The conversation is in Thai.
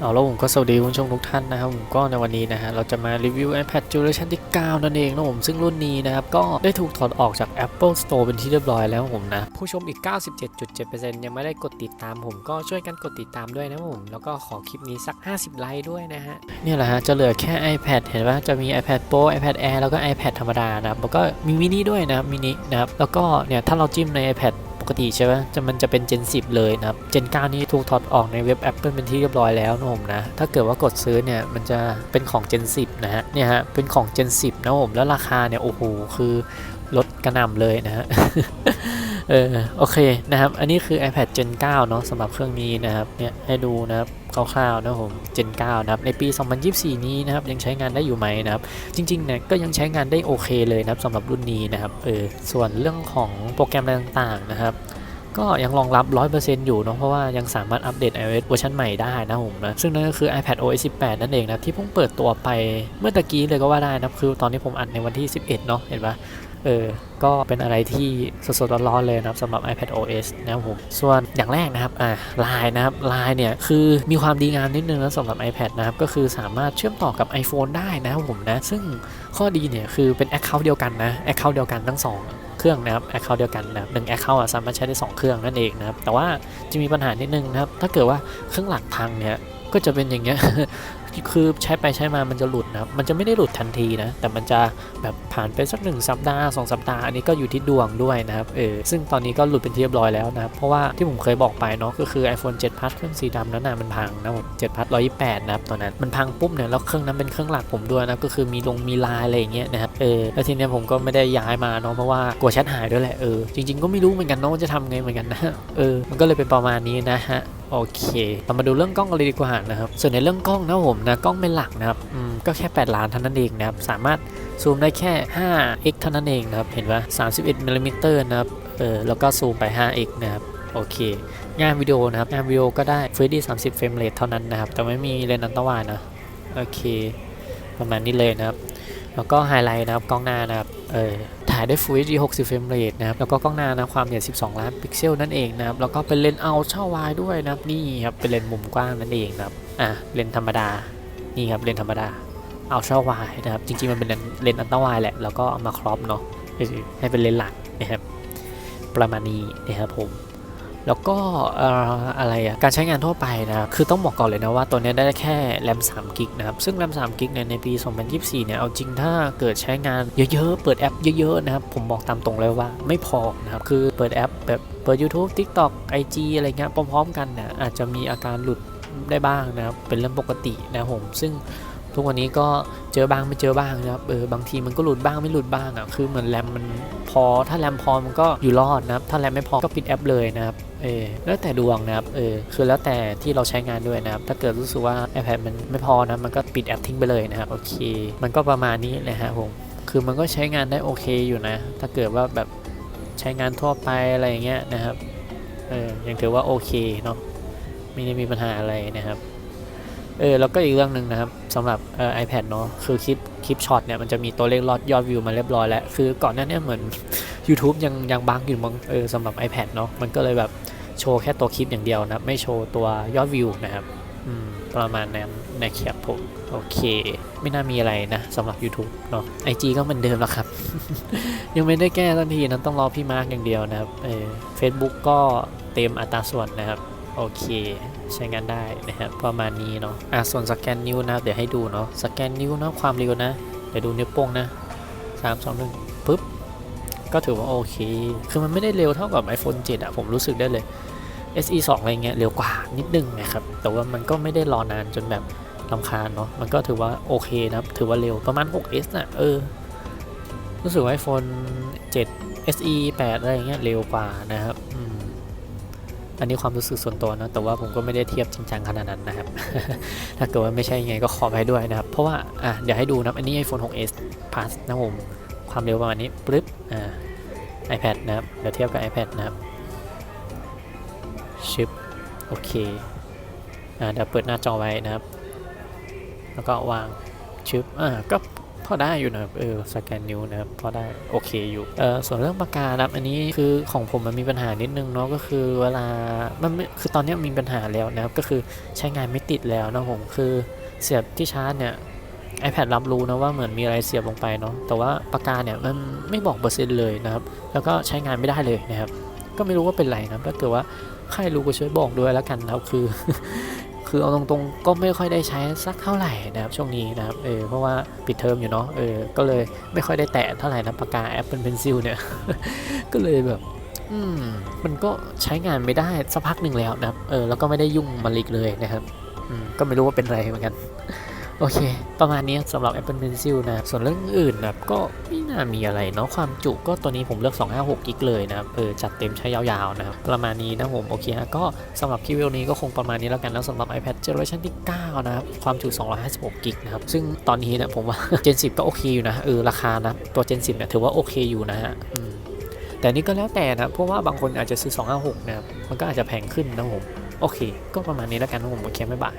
เอาแล้วผมก็สวัสดีคุณผู้ชมทุกท่านนะครับผมก็ในวันนี้นะฮะเราจะมารีวิว iPad Generation ที่ 9 นั่นเองนะผมซึ่งรุ่นนี้นะครับ ก็ได้ถูกถอดออกจาก Apple Store เป็นที่เรียบร้อยแล้วผมนะ ผู้ชมอีก 97.7%ยังไม่ได้กดติดตามผมก็ช่วยกันกดติดตามด้วยนะผม แล้วก็ขอคลิปนี้สัก 50 ไลค์ด้วยนะฮะเนี่ยแหละฮะจะเหลือแค่ iPad เห็นว่าจะมี iPad Pro iPad Air แล้วก็ iPad ธรรมดานะครับแล้วก็มีมินิด้วยนะมินินะครับแล้วก็เนี่ยถ้าเราจิ้มใน iPad กติใช่ไหมจะมันจะเป็น Gen 10 เลยนะครับ Gen 9 นี้ถูกถอดออกในเว็บ Apple เป็นที่เรียบร้อยแล้วนะผมนะ ถ้าเกิดว่ากดซื้อเนี่ยมันจะเป็นของ Gen 10 นะฮะ เนี่ยฮะ เป็นของ Gen 10 นะผม แล้วราคาเนี่ยโอ้โหคือลดกระหน่ำเลยนะฮะ เออโอเคนะครับ อันนี้คือ iPad Gen 9 เนาะสำหรับเครื่องนี้นะครับเนี่ยให้ดูนะครับคร่าวๆนะผม Gen 9 นะครับ ในปี 2024 นี้นะครับยังใช้งานได้อยู่ไหมนะครับ จริงๆเนี่ยก็ยังใช้งานได้โอเคเลยนะครับสำหรับรุ่นนี้นะครับเออส่วนเรื่องของโปรแกรมอะไรต่างๆนะครับ ก็ยังรองรับ 100%อยู่เนาะเพราะว่ายังสามารถอัปเดต iOS เวอร์ชันใหม่ได้นะผมนะซึ่งนั่นก็คือ iPad OS 18 นั่นเองนะที่เพิ่งเปิดตัวไปเมื่อตะกี้เลยก็ว่าได้นะคือตอนที่ผมอัดในวันที่ 11 เนาะเห็นปะ เออ ก็เป็นอะไรที่สดๆร้อนๆเลยนะครับสำหรับ iPad OS นะครับผม ส่วนอย่างแรกนะครับ อ่า Line นะครับ Line เนี่ย คือมีความดีงามนิดนึงนะสำหรับ iPad นะครับ ก็คือสามารถเชื่อมต่อกับ iPhone ได้นะครับผมนะ ซึ่งข้อดีเนี่ย คือเป็น Account เดียวกันนะ Account เดียวกันทั้งสองเครื่องนะครับ Account เดียวกันนะหนึ่ง Account อะสามารถใช้ได้ 2 เครื่องนั่นเองนะครับ แต่ว่าจะมีปัญหานิดนึงนะครับ ถ้าเกิดว่าเครื่องหลักพังเนี่ย ก็จะเป็นอย่างเงี้ย คือใช้ไปใช้มามันจะหลุดนะครับมันจะไม่ได้หลุดทันทีนะ แต่มันจะแบบผ่านไปสักหนึ่งสัปดาห์สองสัปดาห์อันนี้ก็อยู่ที่ดวงด้วยนะครับเออซึ่งตอนนี้ก็หลุดเป็นที่เรียบร้อยแล้วนะครับเพราะว่าที่ผมเคยบอกไปเนาะก็คือ iPhone 7 Plus เครื่องสีดำนั้นน่ะมันพังนะผม7 Plus 128นะครับตอนนั้นมันพังปุ๊บเนี่ยแล้วเครื่องนั้นเป็นเครื่องหลักผมด้วยนะก็คือมีลงมีลน์อะไรอย่างเงี้ยนะครับเออแล้วทีเนี้ยผมก็ไม่ได้ย้ายมาเนาะเพราะว่ากลัวแชทหายด้วยแหละเออจริง ๆก็ไม่รู้เหมือนกันเนาะจะทำไงเหมือนกันนะเออมันก็เลยเป็นประมาณนี้นะฮะ โอเคเรามาดูเรื่องกล้องกันเลยดีกว่านะครับส่วนในเรื่องกล้องนะผมนะกล้องเป็นหลักนะครับอืมก็แค่ 8 ล้านเท่านั้นเองนะครับสามารถซูมได้แค่ 5x เท่านั้นเองนะครับเห็นว่า31มิลลิมิเตอร์นะครับเออแล้วก็ซูมไป 5x นะครับโอเค งานวิดีโอนะครับงานวิดีโอก็ได้ Full HD 30 เฟรมเรทเท่านั้นนะครับ แต่ไม่มีเลนส์อันตรายนะโอเค ประมาณนี้เลยนะครับ แล้วก็ไฮไลท์นะครับกล้องหน้านะครับเออ ถ่ายได้ Full HD 60 เฟรมเรทนะครับ แล้วก็กล้องหน้านะความละเอียด 12 ล้านพิกเซลนั่นเองนะครับ แล้วก็เป็นเลนส์เอาเช้าวายด้วยนะครับ นี่ครับ เป็นเลนส์มุมกว้างนั่นเองนะครับ อะ เลนส์ธรรมดา นี่ครับ เลนส์ธรรมดา เอาเช้าวายนะครับ จริงๆ มันเป็นเลนส์เลนส์อัลตร้าวายแหละ แล้วก็เอามาครอปเนาะเออให้เป็นเลนส์หลักนะครับ ประมาณนี้นะครับผม แล้วก็ออะไรอะการใช้งานทั่วไปนะครับคือต้องบอกก่อนเลยนะว่าตัวนี้ได้แค่แรม3กิกนะครับซึ่งแรม3กิกเนี่ยในปี 2024 เนี่ยเอาจริงถ้าเกิดใช้งานเยอะๆ เปิดแอปเยอะๆนะครับผมบอกตามตรงเลยว่าไม่พอนะครับคือเปิดแอปแบบเปิด YouTube TikTok IG อะไรเงี้ยพร้อมๆ กันเนี่ยอาจจะมีอาการหลุดได้บ้างนะครับเป็นเรื่องปกตินะผมซึ่ง ทุกวันนี้ก็เจอบ้างไม่เจอบ้างนะครับเออบางทีมันก็หลุดบ้างไม่หลุดบ้างอะคือเหมือนแรมมันพอถ้าแรมพอมันก็อยู่รอดนะครับถ้าแรมไม่พอก็ปิดแอปเลยนะครับเออแล้วแต่ดวงนะครับเออคือแล้วแต่ที่เราใช้งานด้วยนะครับถ้าเกิดรู้สึกว่า iPad มันไม่พอนะมันก็ปิดแอปทิ้งไปเลยนะครับโอเค มันก็ประมาณนี้นะฮะผมคือมันก็ใช้งานได้โอเคอยู่นะ ถ้าเกิดว่าแบบใช้งานทั่วไปอะไรอย่างเงี้ยนะครับเออยังถือว่าโอเคเนาะไม่ได้มีปัญหาอะไรนะครับ เออแล้วก็อีกเรื่องหนึ่งนะครับสำหรับเอ่อ iPad เนาะคือคลิปคลิปช็อตเนี่ยมันจะมีตัวเลขยอดยอดวิวมาเรียบร้อยแล้ว คือก่อนหน้านี้เหมือน YouTube ยังยังบังอยู่มั้งเออสำหรับ iPad เนาะมันก็เลยแบบโชว์แค่ตัวคลิปอย่างเดียวนะไม่โชว์ตัวยอดวิวนะครับอืมประมาณนั้นนะครับผมโอเค ไม่น่ามีอะไรนะสำหรับ YouTube เนาะ IG ก็เหมือนเดิมแล้วครับ ยังไม่ได้แก้สักทีนะต้องรอพี่มาร์กอย่างเดียวนะครับเออ Facebook ก็เต็มอัตราส่วนนะครับ โอเค ใช้งานได้นะครับประมาณนี้เนาะอะส่วนสแกนนิ้วนะเดี๋ยวให้ดูเนาะสแกนนิ้วนะความเร็วนะ เดี๋ยวดูนิ้วโป้งนะสามสองหนึ่งปึ๊บก็ถือว่าโอเค คือมันไม่ได้เร็วเท่ากับ iPhone 7อะผมรู้สึกได้เลย SE 2อะไรเงี้ยเร็วกว่านิดนึงนะครับ แต่ว่ามันก็ไม่ได้รอนานจนแบบลำคาญเนาะ มันก็ถือว่าโอเคนะครับถือว่าเร็วประมาณ 6s น่ะ เออ รู้สึกว่า iPhone 7 SE 8อะไรเงี้ยเร็วกว่านะครับ อันนี้ความรู้สึกส่วนตัวนะแต่ว่าผมก็ไม่ได้เทียบจริงจังขนาดนั้นนะครับ ถ้าเกิดว่าไม่ใช่ยังไงก็ขอไปด้วยนะครับ เพราะว่าอะเดี๋ยวให้ดูนะอันนี้ iPhone 6s Plus นะผมความเร็วประมาณนี้ปึ๊บอ่า iPad นะครับเดี๋ยวเทียบกับ iPad นะครับชิปโอเคอ่าเดี๋ยวเปิดหน้าจอไว้นะครับ แล้วก็วางชิปอ่าก็ พอได้อยู่นะครับเออสแกนนิ้วนะครับพอได้โอเคอยู่เออส่วนเรื่องปากกานะครับอันนี้คือของผมมันมีปัญหานิดนึงเนาะก็คือเวลามันไม่คือตอนนี้มีปัญหาแล้วนะครับก็คือใช้งานไม่ติดแล้วนะผมคือเสียบที่ชาร์จเนี่ย iPad รับรู้นะว่าเหมือนมีอะไรเสียบลงไปเนาะแต่ว่าปากกาเนี่ยมันไม่บอกเปอร์เซ็นต์เลยนะครับ แล้วก็ใช้งานไม่ได้เลยนะครับ ก็ไม่รู้ว่าเป็นไรนะครับถ้าเกิดว่าใครรู้ก็ช่วยบอกด้วยแล้วกันนะครับคือ คือเอาตรงๆก็ไม่ค่อยได้ใช้สักเท่าไหร่นะครับช่วงนี้นะครับเออเพราะว่าปิดเทอมอยู่เนาะเออก็เลยไม่ค่อยได้แตะเท่าไหร่นะปากกา Apple Pencil เนี่ยก็เลยแบบอืมมันก็ใช้งานไม่ได้สักพักหนึ่งแล้วนะครับเออแล้วก็ไม่ได้ยุ่งมันอีกเลยนะครับอืมก็ไม่รู้ว่าเป็นอะไรเหมือนกัน โอเค ประมาณนี้สำหรับ Apple Pencil นะ ส่วนเรื่องอื่นนะครับก็ไม่น่ามีอะไรเนาะ ความจุก็ตัวนี้ผมเลือก 256กิกเลยนะครับ เออ จัดเต็มใช้ยาวๆนะครับ ประมาณนี้นะผม โอเคฮะ ก็สำหรับคลิปวิดีโอนี้ก็คงประมาณนี้แล้วกันนะสำหรับ iPad Generation ที่ 9 นะครับ ความจุ 256กิกนะครับ ซึ่งตอนนี้เนะผมว่า Gen 10 ก็โอเคอยู่นะ เออ ราคานะ ตัว Gen 10เนี่ยถือว่าโอเคอยู่นะฮะแต่นี่ก็แล้วแต่นะ เพราะว่าบางคนอาจจะซื้อ 256 นะครับ มันก็อาจจะแพงขึ้นนะผม โอเค ก็ประมาณนี้แล้วกันนะผมโอเคบ๊ายบาย